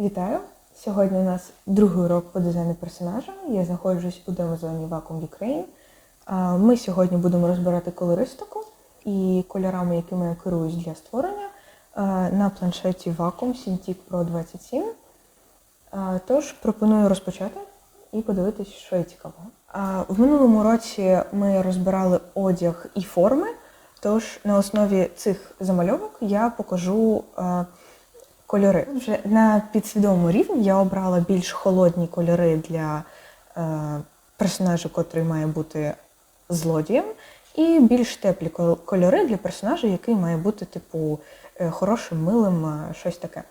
Вітаю! Сьогодні у нас другий урок по дизайну персонажа. Я знаходжусь у демозоні Vacuum Ukraine. Ми сьогодні будемо розбирати колористику і кольорами, якими я керуюсь для створення на планшеті Vacuum Cintiq Pro 27. Тож пропоную розпочати і подивитись, що є цікавого. В минулому році ми розбирали одяг і форми. Тож на основі цих замальовок я покажу кольори. Вже на підсвідомому рівні я обрала більш холодні кольори для е, персонажа, котрий має бути злодієм, і більш теплі кольори для персонажа, який має бути, типу, е, хорошим, милим, е, щось таке.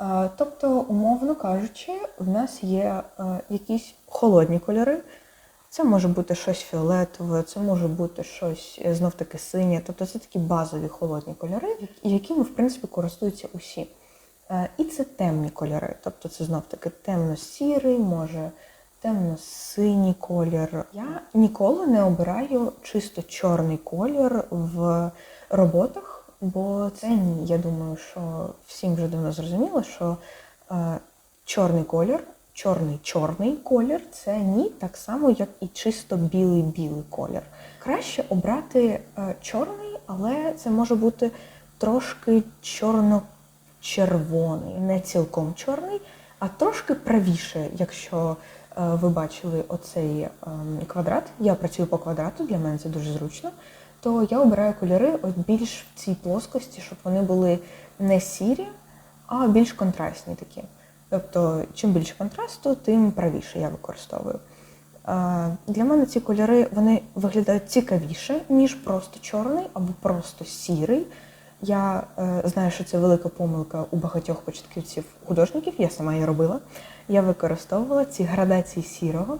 Е, тобто, умовно кажучи, в нас є е, якісь холодні кольори. Це може бути щось фіолетове, це може бути щось е, знов таки синє. Тобто це такі базові холодні кольори, якими в принципі користуються усі. Е, І це темні кольори. Тобто це знов таки темно-сірий, може темно-синій колір. Я ніколи не обираю чисто чорний колір в роботах, бо це ні. Я думаю, що всім вже давно зрозуміло, що е, чорний колір, чорний чорний колір це ні, так само, як і чисто білий білий колір. Краще обрати е, чорний, але це може бути трошки чорно-червоний, не цілком чорний, а трошки правіше, якщо е, ви бачили оцей ем, квадрат. Я працюю по квадрату, для мене це дуже зручно. То я обираю кольори от більш в цій плоскості, щоб вони були не сірі, а більш контрастні такі. Тобто, чим більше контрасту, тим правіше я використовую. Е, Для мене ці кольори вони виглядають цікавіше, ніж просто чорний або просто сірий. Я е, знаю, що це велика помилка у багатьох початківців художників, я сама її робила. Я використовувала ці градації сірого.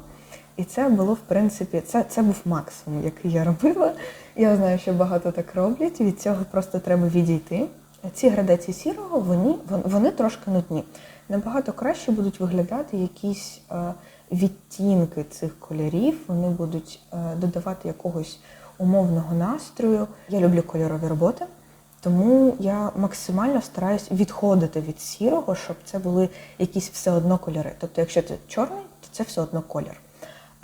І це було, в принципі, це, це був максимум, який я робила. Я знаю, що багато так роблять, від цього просто треба відійти. Ці градації сірого, вони, вони трошки нудні. Набагато краще будуть виглядати якісь е, відтінки цих кольорів, вони будуть е, додавати якогось умовного настрою. Я люблю кольорові роботи, тому я максимально стараюсь відходити від сірого, щоб це були якісь все одно кольори. Тобто, якщо це чорний, то це все одно колір.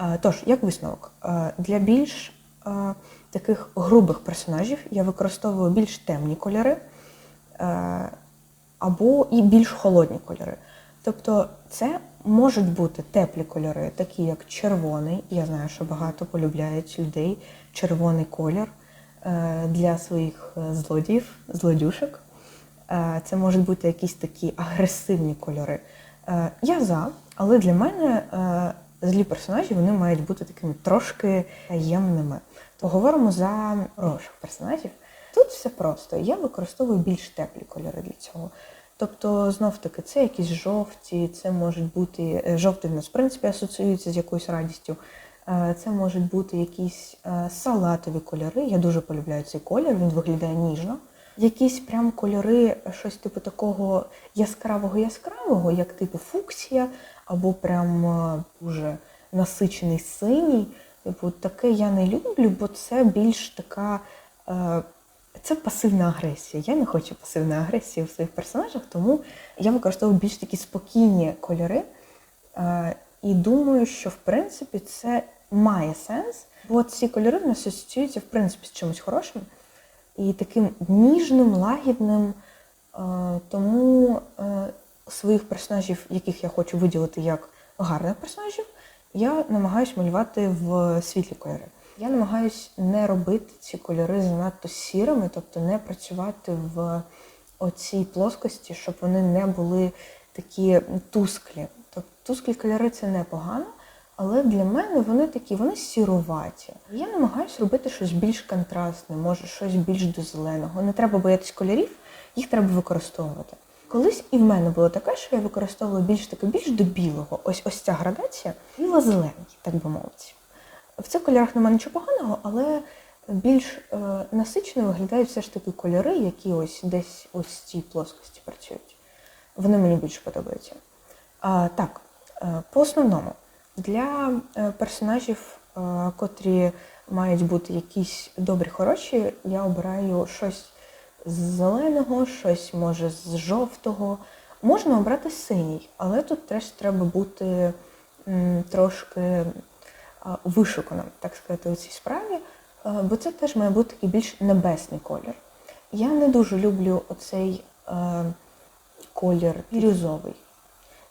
Е, Тож, як висновок, Е, для більш е, таких грубих персонажів я використовую більш темні кольори або і більш холодні кольори. Тобто це можуть бути теплі кольори, такі як червоний. Я знаю, що багато полюбляють людей червоний колір для своїх е, злодіїв, злодюшок. Е, Це можуть бути якісь такі агресивні кольори. Е, Я за, але для мене е, злі персонажі вони мають бути такими трошки таємними. Поговоримо за хороших персонажів. Тут все просто. Я використовую більш теплі кольори для цього. Тобто, знов таки, це якісь жовті, це можуть бути е, жовтий в нас в принципі асоціюється з якоюсь радістю. Е, Це можуть бути якісь е, салатові кольори. Я дуже полюбляю цей колір, він виглядає ніжно. Якісь прям кольори, щось типу такого яскравого яскравого, як типу фуксія, або прям е, дуже насичений синій. Типу, таке я не люблю, бо це більш така. е, Це пасивна агресія. Я не хочу пасивної агресії в своїх персонажах, тому я використовую більш такі спокійні кольори. Е, І думаю, що в принципі це має сенс, бо ці кольори в нас асоціюються в принципі з чимось хорошим і таким ніжним, лагідним. Е, Тому е, своїх персонажів, яких я хочу виділити як гарних персонажів, я намагаюся малювати в світлі кольори. Я намагаюсь не робити ці кольори занадто сірими, тобто не працювати в оцій плоскості, щоб вони не були такі тусклі. Тобто тусклі кольори це непогано, але для мене вони такі, вони сіруваті. Я намагаюся робити щось більш контрастне, може щось більш до зеленого. Не треба боятись кольорів, їх треба використовувати. Колись і в мене було таке, що я використовувала більш таке більш до білого. Ось ось ця градація, біло-зелений, так би мовити. В цих кольорах немає нічого поганого, але більш е, насичено виглядають все ж таки кольори, які ось десь ось в цій плоскості працюють. Вони мені більше подобаються. А, так, е, по основному, для е, персонажів, е, котрі мають бути якісь добрі, хороші, я обираю щось з зеленого, щось може з жовтого, Можна обрати синій, але тут теж треба бути трошки вишуканим, так сказати, у цій справі, е, бо це теж має бути такий більш небесний колір. Я не дуже люблю оцей колір бірюзовий.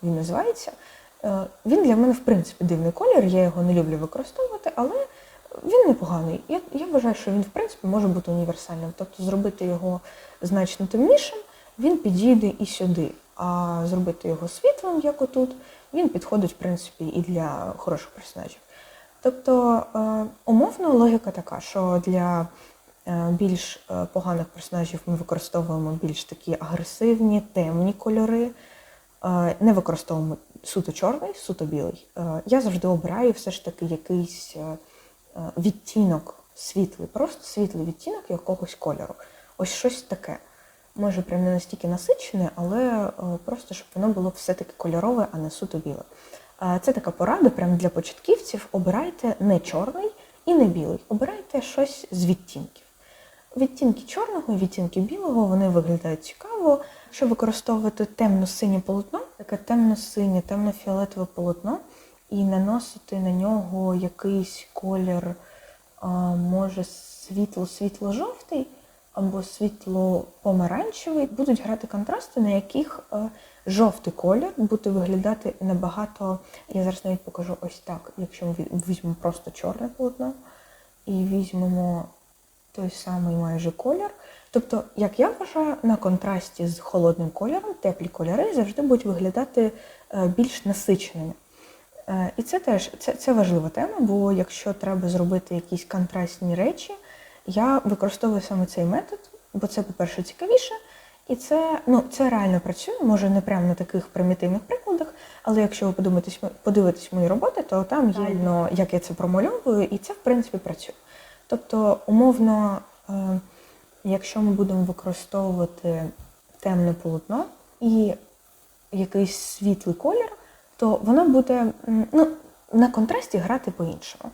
Він називається. Е, Він для мене, в принципі, дивний колір, я його не люблю використовувати, але він непоганий. Я, я вважаю, що він, в принципі, може бути універсальним. Тобто зробити його значно темнішим, він підійде і сюди. А зробити його світлим, як отут, він підходить, в принципі, і для хороших персонажів. Тобто, е, умовно, логіка така, що для е, більш поганих персонажів ми використовуємо більш такі агресивні, темні кольори. Е, Не використовуємо суто чорний, суто білий. Е, Я завжди обираю все ж таки якийсь е, відтінок світлий, просто світлий відтінок якогось кольору. Ось щось таке. Може, прям не настільки насичене, але просто щоб воно було все-таки кольорове, а не суто біле. Це така порада прям для початківців. Обирайте не чорний і не білий. Обирайте щось з відтінків. Відтінки чорного і відтінки білого вони виглядають цікаво. Якщо використовувати темно-синє полотно, таке темно-синє, темно-фіолетове полотно, і наносити на нього якийсь колір, може світло-світло-жовтий або світло-помаранчевий, будуть грати контрасти, на яких е, жовтий колір буде виглядати набагато. Я зараз навіть покажу ось так, якщо ми візьмемо просто чорне полотно і візьмемо той самий майже колір. Тобто, як я вважаю, на контрасті з холодним кольором теплі кольори завжди будуть виглядати е, більш насиченими. Е, І це теж це, це важлива тема, бо якщо треба зробити якісь контрастні речі, я використовую саме цей метод, бо це, по-перше, цікавіше, і це, ну, це реально працює, може не прямо на таких примітивних прикладах, але якщо ви подивитесь, подивитесь мої роботи, то там є видно, як я це промальовую, і це в принципі працює. Тобто, умовно, е, якщо ми будемо використовувати темне полотно і якийсь світлий колір, то воно буде ну, на контрасті грати по-іншому.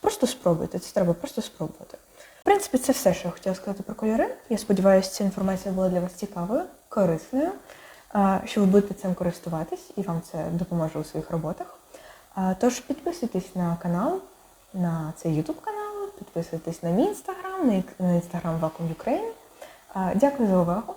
Просто спробуйте, це треба просто спробувати. В принципі, це все, що я хотіла сказати про кольори. Я сподіваюся, ця інформація була для вас цікавою, корисною, що ви будете цим користуватись і вам це допоможе у своїх роботах. Тож підписуйтесь на канал, на цей YouTube канал, підписуйтесь на мій інстаграм, на інстаграм Vacuum Ukraine. Дякую за увагу.